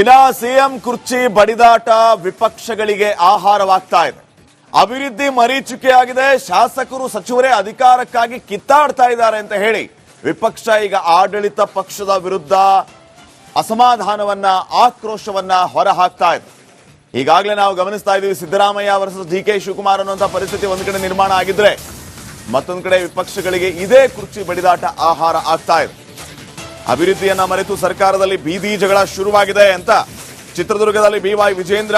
ಇನ್ನ ಸಿಎಂ ಕುರ್ಚಿ, ಬಡಿದಾಟ ವಿಪಕ್ಷಗಳಿಗೆ ಆಹಾರವಾಗ್ತಾ ಇದೆ. ಅಭಿವೃದ್ಧಿ ಮರೀಚಿಕೆಯಾಗಿದೆ. ಶಾಸಕರು, ಸಚಿವರೇ ಅಧಿಕಾರಕ್ಕಾಗಿ ಕಿತ್ತಾಡ್ತಾ ಇದ್ದಾರೆ ಅಂತ ಹೇಳಿ ವಿಪಕ್ಷ ಈಗ ಆಡಳಿತ ಪಕ್ಷದ ವಿರುದ್ಧ ಅಸಮಾಧಾನವನ್ನ, ಆಕ್ರೋಶವನ್ನ ಹೊರ ಹಾಕ್ತಾ ಇದೆ. ಈಗಾಗಲೇ ನಾವು ಗಮನಿಸ್ತಾ ಇದ್ದೀವಿ, Siddaramaiah versus D K Shivakumar ಅನ್ನುವಂಥ ಪರಿಸ್ಥಿತಿ ಒಂದು ಕಡೆ ನಿರ್ಮಾಣ ಆಗಿದ್ರೆ ಮತ್ತೊಂದು ಕಡೆ ವಿಪಕ್ಷಗಳಿಗೆ ಇದೇ ಕುರ್ಚಿ, ಬಡಿದಾಟ ಆಹಾರ ಆಗ್ತಾ ಇದೆ. ಅಭಿವೃದ್ಧಿಯನ್ನ ಮರೆತು ಸರ್ಕಾರದಲ್ಲಿ ಬೀದಿ ಜಗಳ ಶುರುವಾಗಿದೆ ಅಂತ ಚಿತ್ರದುರ್ಗದಲ್ಲಿ ಬಿ ವೈ ವಿಜೇಂದ್ರ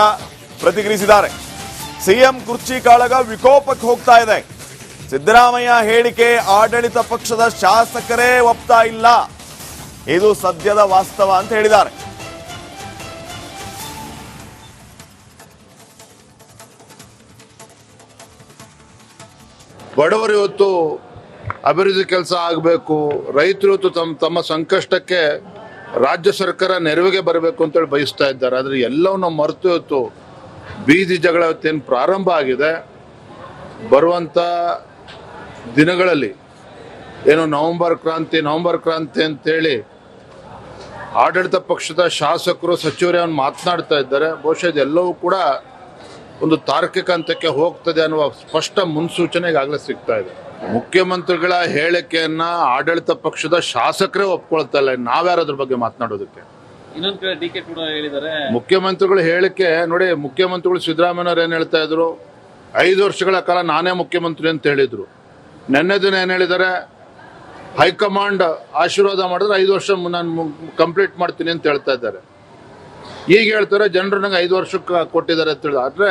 ಪ್ರತಿಕ್ರಿಯಿಸಿದ್ದಾರೆ. ಸಿಎಂ ಕುರ್ಚಿ ಕಾಳಗ ವಿಕೋಪಕ್ಕೆ ಹೋಗ್ತಾ ಇದೆ. ಸಿದ್ದರಾಮಯ್ಯ ಹೇಳಿಕೆ ಆಡಳಿತ ಪಕ್ಷದ ಶಾಸಕರೇ ಒಪ್ತಾ ಇಲ್ಲ. ಇದು ಸದ್ಯದ ವಾಸ್ತವ ಅಂತ ಹೇಳಿದ್ದಾರೆ. ಬಡವರು ಇವತ್ತು ಅಭಿವೃದ್ಧಿ ಕೆಲಸ ಆಗಬೇಕು. ರೈತರು ತಮ್ಮ ತಮ್ಮ ಸಂಕಷ್ಟಕ್ಕೆ ರಾಜ್ಯ ಸರ್ಕಾರ ನೆರವಿಗೆ ಬರಬೇಕು ಅಂತೇಳಿ ಬಯಸ್ತಾ ಇದ್ದಾರೆ. ಆದರೆ ಎಲ್ಲವನ್ನ ಮರೆತು ಹೊತ್ತು ಬೀದಿ ಜಗಳ ಇವತ್ತೇನು ಪ್ರಾರಂಭ ಆಗಿದೆ. ಬರುವಂಥ ದಿನಗಳಲ್ಲಿ ಏನು ನವೆಂಬರ್ ಕ್ರಾಂತಿ ನವೆಂಬರ್ ಕ್ರಾಂತಿ ಅಂತೇಳಿ ಆಡಳಿತ ಪಕ್ಷದ ಶಾಸಕರು, ಸಚಿವರೇ ಅವನು ಮಾತನಾಡ್ತಾ ಇದ್ದಾರೆ. ಬಹುಶಃ ಇದೆಲ್ಲವೂ ಕೂಡ ಒಂದು ತಾರ್ಕಿಕ ಹಂತಕ್ಕೆ ಹೋಗ್ತದೆ ಅನ್ನುವ ಸ್ಪಷ್ಟ ಮುನ್ಸೂಚನೆ ಈಗಾಗಲೇ ಸಿಗ್ತಾ ಇದೆ. ಮುಖ್ಯಮಂತ್ರಿಗಳ ಹೇಳಿಕೆಯನ್ನ ಆಡಳಿತ ಪಕ್ಷದ ಶಾಸಕರೇ ಒಪ್ಕೊಳ್ತಾ ಇಲ್ಲ. ನಾವ್ಯಾರದ್ರ ಬಗ್ಗೆ ಮಾತನಾಡೋದಕ್ಕೆ? ಇನ್ನೊಂದ್ ಕಡೆ ಡಿ ಕೆ ಕೂಡ ಹೇಳಿದ್ದಾರೆ. ಮುಖ್ಯಮಂತ್ರಿಗಳ ಹೇಳಿಕೆ ನೋಡಿ ಮುಖ್ಯಮಂತ್ರಿಗಳು ಸಿದ್ದರಾಮಯ್ಯವ್ರು ಏನ್ ಹೇಳ್ತಾ ಇದ್ರು? ಐದು ವರ್ಷಗಳ ಕಾಲ ನಾನೇ ಮುಖ್ಯಮಂತ್ರಿ ಅಂತ ಹೇಳಿದ್ರು. ನೆನ್ನೆ ದಿನ ಏನ್ ಹೇಳಿದ್ದಾರೆ? ಹೈಕಮಾಂಡ್ ಆಶೀರ್ವಾದ ಮಾಡಿದ್ರೆ ಐದು ವರ್ಷ ನಾನು ಕಂಪ್ಲೀಟ್ ಮಾಡ್ತೀನಿ ಅಂತ ಹೇಳ್ತಾ ಇದ್ದಾರೆ. ಈಗ ಹೇಳ್ತಾರೆ ಜನರು ನಂಗೆ ಐದು ವರ್ಷಕ್ಕೆ ಕೊಟ್ಟಿದ್ದಾರೆ ಅಂತ ಹೇಳಿದ್ರೆ. ಆದ್ರೆ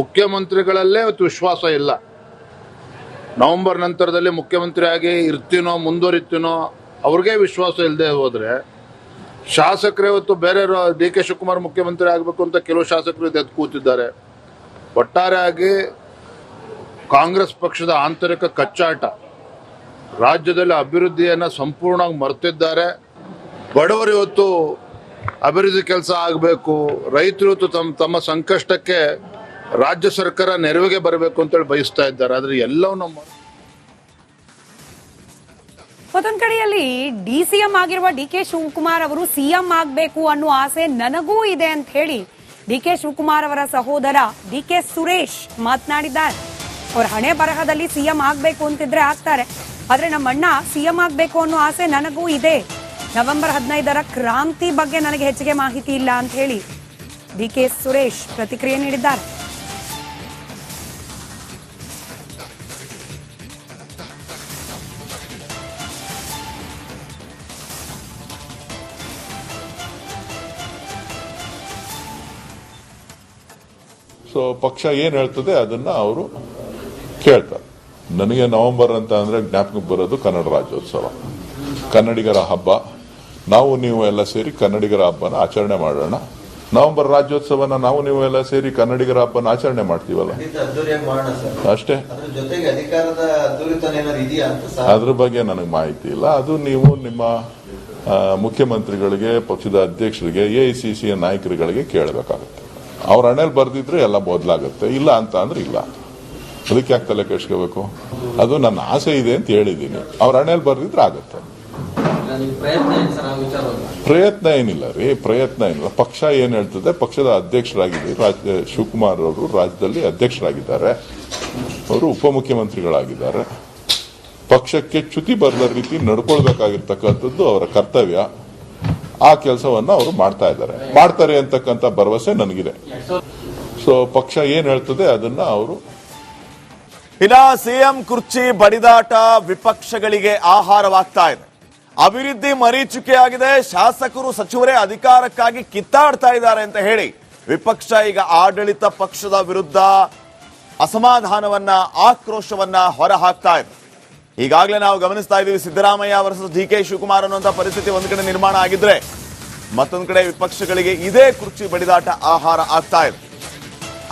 ಮುಖ್ಯಮಂತ್ರಿಗಳಲ್ಲೇ ಇವತ್ತು ವಿಶ್ವಾಸ ಇಲ್ಲ. ನವೆಂಬರ್ ನಂತರದಲ್ಲಿ ಮುಖ್ಯಮಂತ್ರಿಯಾಗಿ ಇರ್ತೀನೋ, ಮುಂದುವರಿತೀನೋ, ಅವ್ರಿಗೆ ವಿಶ್ವಾಸ ಇಲ್ಲದೆ ಹೋದರೆ ಶಾಸಕರೇ ಇವತ್ತು ಬೇರೆ ಡಿ ಕೆ ಶಿವಕುಮಾರ್ ಮುಖ್ಯಮಂತ್ರಿ ಆಗಬೇಕು ಅಂತ ಕೆಲವು ಶಾಸಕರು ಎದ್ದು ಕೂತಿದ್ದಾರೆ. ಒಟ್ಟಾರೆಯಾಗಿ ಕಾಂಗ್ರೆಸ್ ಪಕ್ಷದ ಆಂತರಿಕ ಕಚ್ಚಾಟ, ರಾಜ್ಯದಲ್ಲಿ ಅಭಿವೃದ್ಧಿಯನ್ನ ಸಂಪೂರ್ಣವಾಗಿ ಮರೆತಿದ್ದಾರೆ. ಬಡವರು ಇವತ್ತು ಅಭಿವೃದ್ಧಿ ಕೆಲಸ ಆಗಬೇಕು, ರೈತರು ಇವತ್ತು ತಮ್ಮ ತಮ್ಮ ಸಂಕಷ್ಟಕ್ಕೆ ರಾಜ್ಯ ಸರ್ಕಾರ ನೆರವಿಗೆ ಬರಬೇಕು ಅಂತೇಳಿ ಬಯಸ್ತಾ ಇದ್ದಾರೆ. ಆದರೆ ಎಲ್ಲವೂ ಮರೆತು ಮತ್ತೊಂದ್ ಕಡೆಯಲ್ಲಿ ಡಿ ಸಿ ಎಂ ಆಗಿರುವ ಡಿ ಕೆ ಶಿವಕುಮಾರ್ ಅವರು ಸಿಎಂ ಆಗಬೇಕು ಅನ್ನೋ ಆಸೆ ನನಗೂ ಇದೆ ಅಂತ ಹೇಳಿ ಡಿ ಕೆ ಶಿವಕುಮಾರ್ ಅವರ ಸಹೋದರ ಡಿ ಕೆ ಸುರೇಶ್ ಮಾತನಾಡಿದ್ದಾರೆ. ಅವ್ರ ಹಣೆ ಬರಹದಲ್ಲಿ ಸಿಎಂ ಆಗಬೇಕು ಅಂತಿದ್ರೆ ಆಗ್ತಾರೆ. ಆದ್ರೆ ನಮ್ಮ ಅಣ್ಣ ಸಿಎಂ ಆಗಬೇಕು ಅನ್ನೋ ಆಸೆ ನನಗೂ ಇದೆ. ನವೆಂಬರ್ ಹದಿನೈದರ ಕ್ರಾಂತಿ ಬಗ್ಗೆ ನನಗೆ ಹೆಚ್ಚಿಗೆ ಮಾಹಿತಿ ಇಲ್ಲ ಅಂತ ಹೇಳಿ ಡಿ ಕೆ ಸುರೇಶ್ ಪ್ರತಿಕ್ರಿಯೆ ನೀಡಿದ್ದಾರೆ. ಸೊ ಪಕ್ಷ ಏನ್ ಹೇಳ್ತದೆ ಅದನ್ನ ಅವರು ಕೇಳ್ತಾರೆ. ನನಗೆ ನವೆಂಬರ್ ಅಂತ ಅಂದ್ರೆ ಜ್ಞಾಪಕ ಬರೋದು ಕನ್ನಡ ರಾಜ್ಯೋತ್ಸವ. ಕನ್ನಡಿಗರ ಹಬ್ಬ. ನಾವು ನೀವು ಎಲ್ಲ ಸೇರಿ ಕನ್ನಡಿಗರ ಹಬ್ಬನ ಆಚರಣೆ ಮಾಡೋಣ. ನವೆಂಬರ್ ರಾಜ್ಯೋತ್ಸವನ ನಾವು ನೀವು ಎಲ್ಲ ಸೇರಿ ಕನ್ನಡಿಗರ ಹಬ್ಬನ ಆಚರಣೆ ಮಾಡ್ತೀವಲ್ಲ? ಅಷ್ಟೇ. ಅದ್ರ ಬಗ್ಗೆ ನನಗೆ ಮಾಹಿತಿ ಇಲ್ಲ. ಅದು ನೀವು ನಿಮ್ಮ ಮುಖ್ಯಮಂತ್ರಿಗಳಿಗೆ ಪಕ್ಷದ ಅಧ್ಯಕ್ಷರಿಗೆ ಎ ಐ ಸಿ ಸಿಯ ನಾಯಕರುಗಳಿಗೆ ಕೇಳಬೇಕಾಗುತ್ತೆ. ಅವ್ರ ಹಣೆಯಲ್ಲಿ ಬರ್ದಿದ್ರೆ ಎಲ್ಲ ಬದಲಾಗುತ್ತೆ. ಇಲ್ಲ ಅಂತ ಅಂದ್ರೆ ಇಲ್ಲ. ಅದಕ್ಕೆ ಯಾಕೆ ತಲೆ ಕೆಡ್ಸ್ಕೋಬೇಕು? ಅದು ನನ್ನ ಆಸೆ ಇದೆ ಅಂತ ಹೇಳಿದ್ದೀನಿ. ಅವ್ರ ಹಣೆಯಲ್ಲಿ ಬರ್ದಿದ್ರೆ ಆಗುತ್ತೆ. ಪ್ರಯತ್ನ ಏನಿಲ್ಲ ರೀ ಪ್ರಯತ್ನ ಏನಿಲ್ಲ. ಪಕ್ಷ ಏನ್ ಹೇಳ್ತದೆ ಪಕ್ಷದ ಅಧ್ಯಕ್ಷರಾಗಿದ್ದೀವಿ ರಾಜ್ಯ ಶಿವಕುಮಾರ್ ಅವರು ರಾಜ್ಯದಲ್ಲಿ ಅಧ್ಯಕ್ಷರಾಗಿದ್ದಾರೆ. ಅವರು ಉಪಮುಖ್ಯಮಂತ್ರಿಗಳಾಗಿದ್ದಾರೆ. ಪಕ್ಷಕ್ಕೆ ಚ್ಯುತಿ ಬರದ ರೀತಿ ನಡ್ಕೊಳ್ಬೇಕಾಗಿರ್ತಕ್ಕಂಥದ್ದು ಅವರ ಕರ್ತವ್ಯ. ಆ ಕೆಲಸವನ್ನ ಅವರು ಮಾಡ್ತಾ ಇದ್ದಾರೆ. ಮಾಡ್ತಾರೆ ಅಂತಕ್ಕಂಥ ಭರವಸೆ ನನಗಿದೆ. ಸೊ ಪಕ್ಷ ಏನ್ ಹೇಳ್ತದೆ ಅದನ್ನ ಅವರು ಇನ್ನ ಸಿಎಂ ಕುರ್ಚಿ ಬಡಿದಾಟ ವಿಪಕ್ಷಗಳಿಗೆ ಆಹಾರವಾಗ್ತಾ ಇದೆ. ಅಭಿವೃದ್ಧಿ ಮರೀಚಿಕೆಯಾಗಿದೆ. ಶಾಸಕರು, ಸಚಿವರೇ ಅಧಿಕಾರಕ್ಕಾಗಿ ಕಿತ್ತಾಡ್ತಾ ಇದ್ದಾರೆ ಅಂತ ಹೇಳಿ ವಿಪಕ್ಷ ಈಗ ಆಡಳಿತ ಪಕ್ಷದ ವಿರುದ್ಧ ಅಸಮಾಧಾನವನ್ನ, ಆಕ್ರೋಶವನ್ನ ಹೊರಹಾಕ್ತಾ ಇದೆ. ಈಗಾಗಲೇ ನಾವು ಗಮನಿಸ್ತಾ ಇದ್ದೀವಿ Siddaramaiah versus D K Shivakumar ಅನ್ನುವಂಥ ಪರಿಸ್ಥಿತಿ ಒಂದು ಕಡೆ ನಿರ್ಮಾಣ ಆಗಿದ್ರೆ ಮತ್ತೊಂದು ಕಡೆ ವಿಪಕ್ಷಗಳಿಗೆ ಇದೇ ಕುರ್ಚಿ ಬಡಿದಾಟ ಆಹಾರ ಆಗ್ತಾ ಇದೆ.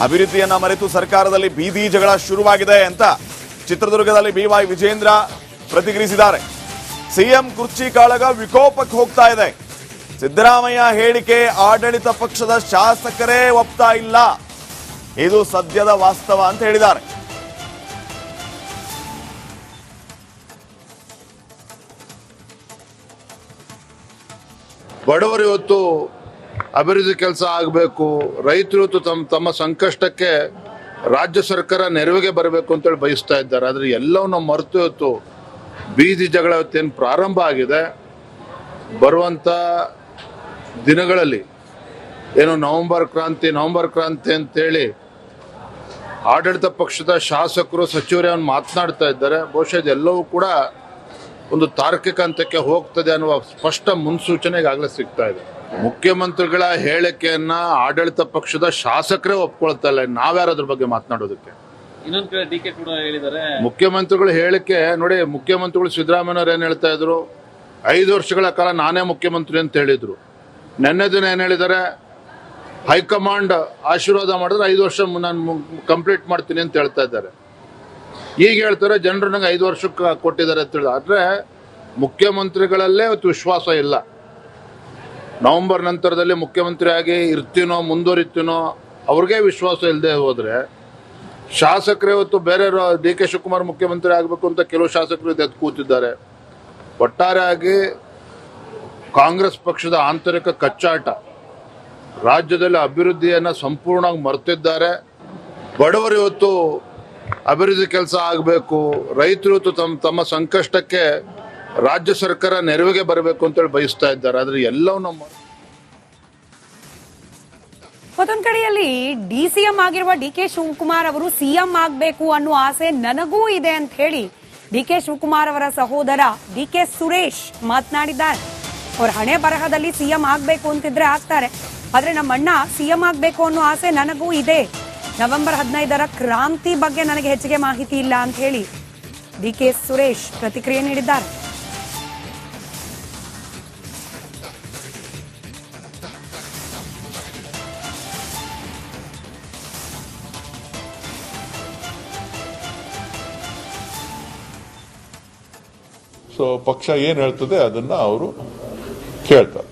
ಅಭಿವೃದ್ಧಿಯನ್ನ ಮರೆತು ಸರ್ಕಾರದಲ್ಲಿ ಬೀದಿ ಜಗಳ ಶುರುವಾಗಿದೆ ಅಂತ ಚಿತ್ರದುರ್ಗದಲ್ಲಿ ಬಿ ವೈ ವಿಜೇಂದ್ರ ಪ್ರತಿಕ್ರಿಯಿಸಿದ್ದಾರೆ. ಸಿಎಂ ಕುರ್ಚಿ ಕಾಳಗ ವಿಕೋಪಕ್ಕೆ ಹೋಗ್ತಾ ಇದೆ. ಸಿದ್ದರಾಮಯ್ಯ ಹೇಳಿಕೆ ಆಡಳಿತ ಪಕ್ಷದ ಶಾಸಕರೇ ಒಪ್ತಾ ಇಲ್ಲ. ಇದು ಸದ್ಯದ ವಾಸ್ತವ ಅಂತ ಹೇಳಿದ್ದಾರೆ. ಬಡವರು ಇವತ್ತು ಅಭಿವೃದ್ಧಿ ಕೆಲಸ ಆಗಬೇಕು, ರೈತರು ತಮ್ಮ ತಮ್ಮ ಸಂಕಷ್ಟಕ್ಕೆ ರಾಜ್ಯ ಸರ್ಕಾರ ನೆರವಿಗೆ ಬರಬೇಕು ಅಂತೇಳಿ ಬಯಸ್ತಾ ಇದ್ದಾರೆ. ಆದರೆ ಎಲ್ಲವನ್ನ ಮರೆತು ಇವತ್ತು ಬೀದಿ ಜಗಳ ಇವತ್ತೇನು ಪ್ರಾರಂಭ ಆಗಿದೆ. ಬರುವಂಥ ದಿನಗಳಲ್ಲಿ ಏನು ನವೆಂಬರ್ ಕ್ರಾಂತಿ ನವೆಂಬರ್ ಕ್ರಾಂತಿ ಅಂತೇಳಿ ಆಡಳಿತ ಪಕ್ಷದ ಶಾಸಕರು, ಸಚಿವರು ಅವ್ನು ಮಾತನಾಡ್ತಾ ಇದ್ದಾರೆ. ಬಹುಶಃ ಇದೆಲ್ಲವೂ ಕೂಡ ಒಂದು ತಾರ್ಕಿಕ ಹಂತಕ್ಕೆ ಹೋಗ್ತದೆ ಅನ್ನುವ ಸ್ಪಷ್ಟ ಮುನ್ಸೂಚನೆ ಈಗಾಗಲೇ ಸಿಗ್ತಾ ಇದೆ. ಮುಖ್ಯಮಂತ್ರಿಗಳ ಹೇಳಿಕೆಯನ್ನ ಆಡಳಿತ ಪಕ್ಷದ ಶಾಸಕರೇ ಒಪ್ಕೊಳ್ತಾ ಇಲ್ಲ. ನಾವ್ಯಾರು ಅದ್ರ ಬಗ್ಗೆ ಮಾತನಾಡೋದಕ್ಕೆ? ಇನ್ನೊಂದ್ ಕಡೆ ಡಿ ಕೆ ಕೂಡ ಹೇಳಿದ್ದಾರೆ. ಮುಖ್ಯಮಂತ್ರಿಗಳ ಹೇಳಿಕೆ ನೋಡಿ ಮುಖ್ಯಮಂತ್ರಿಗಳು ಸಿದ್ದರಾಮಯ್ಯವ್ರು ಏನ್ ಹೇಳ್ತಾ ಇದ್ರು? ಐದು ವರ್ಷಗಳ ಕಾಲ ನಾನೇ ಮುಖ್ಯಮಂತ್ರಿ ಅಂತ ಹೇಳಿದ್ರು. ನೆನ್ನೆ ದಿನ ಏನ್ ಹೇಳಿದ್ದಾರೆ? ಹೈಕಮಾಂಡ್ ಆಶೀರ್ವಾದ ಮಾಡಿದ್ರೆ ಐದು ವರ್ಷ ನಾನು ಕಂಪ್ಲೀಟ್ ಮಾಡ್ತೀನಿ ಅಂತ ಹೇಳ್ತಾ ಇದ್ದಾರೆ. ಈಗ ಹೇಳ್ತಾರೆ ಜನರು ನಂಗೆ ಐದು ವರ್ಷಕ್ಕೆ ಕೊಟ್ಟಿದ್ದಾರೆ ಅಂತ ಹೇಳಿ ಆದರೆ ಮುಖ್ಯಮಂತ್ರಿಗಳಲ್ಲೇ ಇವತ್ತು ವಿಶ್ವಾಸ ಇಲ್ಲ. ನವೆಂಬರ್ ನಂತರದಲ್ಲಿ ಮುಖ್ಯಮಂತ್ರಿಯಾಗಿ ಇರ್ತೀನೋ, ಮುಂದುವರಿತೀನೋ, ಅವ್ರಿಗೆ ವಿಶ್ವಾಸ ಇಲ್ಲದೆ ಹೋದರೆ ಶಾಸಕರು ಇವತ್ತು ಬೇರೆ ಡಿ ಕೆ ಶಿವಕುಮಾರ್ ಮುಖ್ಯಮಂತ್ರಿ ಆಗಬೇಕು ಅಂತ ಕೆಲವು ಶಾಸಕರು ಎದ್ದು ಕೂತಿದ್ದಾರೆ. ಒಟ್ಟಾರೆಯಾಗಿ ಕಾಂಗ್ರೆಸ್ ಪಕ್ಷದ ಆಂತರಿಕ ಕಚ್ಚಾಟ, ರಾಜ್ಯದಲ್ಲಿ ಅಭಿವೃದ್ಧಿಯನ್ನು ಸಂಪೂರ್ಣವಾಗಿ ಮರೆತಿದ್ದಾರೆ. ಬಡವರು ಇವತ್ತು ಅಭಿವೃದ್ಧಿ ಕೆಲಸ ಆಗಬೇಕು. ರೈತರು ತಮ್ಮ ತಮ್ಮ ಸಂಕಷ್ಟಕ್ಕೆ ರಾಜ್ಯ ಸರ್ಕಾರ ನೆರವಿಗೆ ಬರಬೇಕು ಅಂತೇಳಿ ಬಯಸ್ತಾ ಇದ್ದಾರೆ. ಆದರೆ ಎಲ್ಲವೂ ನಮ್ಮ ಮತ್ತೊಂದು ಕಡೆಯಲ್ಲಿ ಡಿ ಸಿ ಎಂ ಆಗಿರುವ ಡಿ ಕೆ ಶಿವಕುಮಾರ್ ಅವರು ಸಿಎಂ ಆಗಬೇಕು ಅನ್ನೋ ಆಸೆ ನನಗೂ ಇದೆ ಅಂತ ಹೇಳಿ ಡಿ ಕೆ ಶಿವಕುಮಾರ್ ಅವರ ಸಹೋದರ ಡಿ ಕೆ ಸುರೇಶ್ ಮಾತನಾಡಿದ್ದಾರೆ. ಅವ್ರ ಹಣೆ ಬರಹದಲ್ಲಿ ಸಿಎಂ ಆಗಬೇಕು ಅಂತಿದ್ರೆ ಆಗ್ತಾರೆ. ಆದರೆ ನಮ್ಮ ಅಣ್ಣ ಸಿಎಂ ಆಗಬೇಕು ಅನ್ನೋ ಆಸೆ ನನಗೂ ಇದೆ. ನವೆಂಬರ್ ಹದಿನೈದರ ಕ್ರಾಂತಿ ಬಗ್ಗೆ ನನಗೆ ಹೆಚ್ಚಿಗೆ ಮಾಹಿತಿ ಇಲ್ಲ ಅಂತ ಹೇಳಿ ಡಿ ಕೆ ಸುರೇಶ್ ಪ್ರತಿಕ್ರಿಯೆ ನೀಡಿದ್ದಾರೆ. ಸೊ ಪಕ್ಷ ಏನ್ ಹೇಳ್ತದೆ ಅದನ್ನ ಅವರು ಕೇಳ್ತಾರೆ.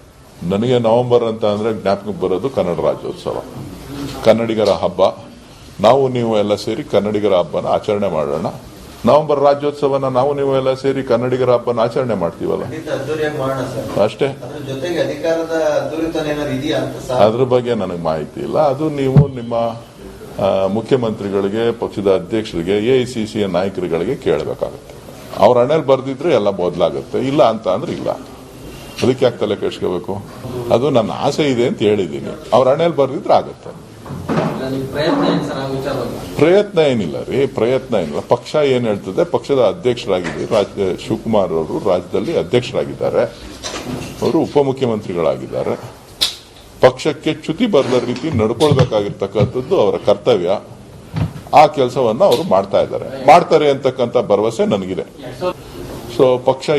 ನನಗೆ ನವೆಂಬರ್ ಅಂತ ಅಂದ್ರೆ ಜ್ಞಾಪಕಕ್ಕೆ ಬರೋದು ಕನ್ನಡ ರಾಜ್ಯೋತ್ಸವ. ಕನ್ನಡಿಗರ ಹಬ್ಬ. ನಾವು ನೀವು ಎಲ್ಲ ಸೇರಿ ಕನ್ನಡಿಗರ ಹಬ್ಬನ ಆಚರಣೆ ಮಾಡೋಣ. ನವೆಂಬರ್ ರಾಜ್ಯೋತ್ಸವನ ನಾವು ನೀವು ಎಲ್ಲ ಸೇರಿ ಕನ್ನಡಿಗರ ಹಬ್ಬನ ಆಚರಣೆ ಮಾಡ್ತೀವಲ್ಲ? ಅಷ್ಟೇ? ಅದ್ರ ಬಗ್ಗೆ ನನಗೆ ಮಾಹಿತಿ ಇಲ್ಲ. ಅದು ನೀವು ನಿಮ್ಮ ಮುಖ್ಯಮಂತ್ರಿಗಳಿಗೆ ಪಕ್ಷದ ಅಧ್ಯಕ್ಷರಿಗೆ ಎ ಐ ಸಿ ಸಿಯ ನಾಯಕರುಗಳಿಗೆ ಕೇಳಬೇಕಾಗುತ್ತೆ. ಅವ್ರ ಹಣೆಯಲ್ಲಿ ಬರ್ದಿದ್ರೆ ಎಲ್ಲ ಬದಲಾಗುತ್ತೆ. ಇಲ್ಲ ಅಂತ ಅಂದ್ರೆ ಇಲ್ಲ. ಅದಕ್ಕೆ ಯಾಕೆ ತಲೆ ಕೆಡ್ಸ್ಕೋಬೇಕು? ಅದು ನನ್ನ ಆಸೆ ಇದೆ ಅಂತ ಹೇಳಿದ್ದೀನಿ. ಅವ್ರ ಹಣೆಯಲ್ಲಿ ಬರ್ದಿದ್ರೆ ಆಗುತ್ತೆ. ಪ್ರಯತ್ನ ಏನಿಲ್ಲ ರೀ ಪ್ರಯತ್ನ ಏನಿಲ್ಲ. ಪಕ್ಷ ಏನ್ ಹೇಳ್ತದೆ ಪಕ್ಷದ ಅಧ್ಯಕ್ಷರಾಗಿದ್ದೀವಿ ರಾಜ್ಯ ಶಿವಕುಮಾರ್ ಅವರು ರಾಜ್ಯದಲ್ಲಿ ಅಧ್ಯಕ್ಷರಾಗಿದ್ದಾರೆ. ಅವರು ಉಪಮುಖ್ಯಮಂತ್ರಿಗಳಾಗಿದ್ದಾರೆ. ಪಕ್ಷಕ್ಕೆ ಚ್ಯುತಿ ಬರದ ರೀತಿ ನಡ್ಕೊಳ್ಬೇಕಾಗಿರ್ತಕ್ಕಂಥದ್ದು ಅವರ ಕರ್ತವ್ಯ. ಆ ಕೆಲಸವನ್ನ ಅವರು ಮಾಡ್ತಾ ಇದ್ದಾರೆ. ಮಾಡ್ತಾರೆ ಅಂತಕ್ಕಂಥ ಭರವಸೆ ನನಗಿದೆ. ಸೊ ಪಕ್ಷ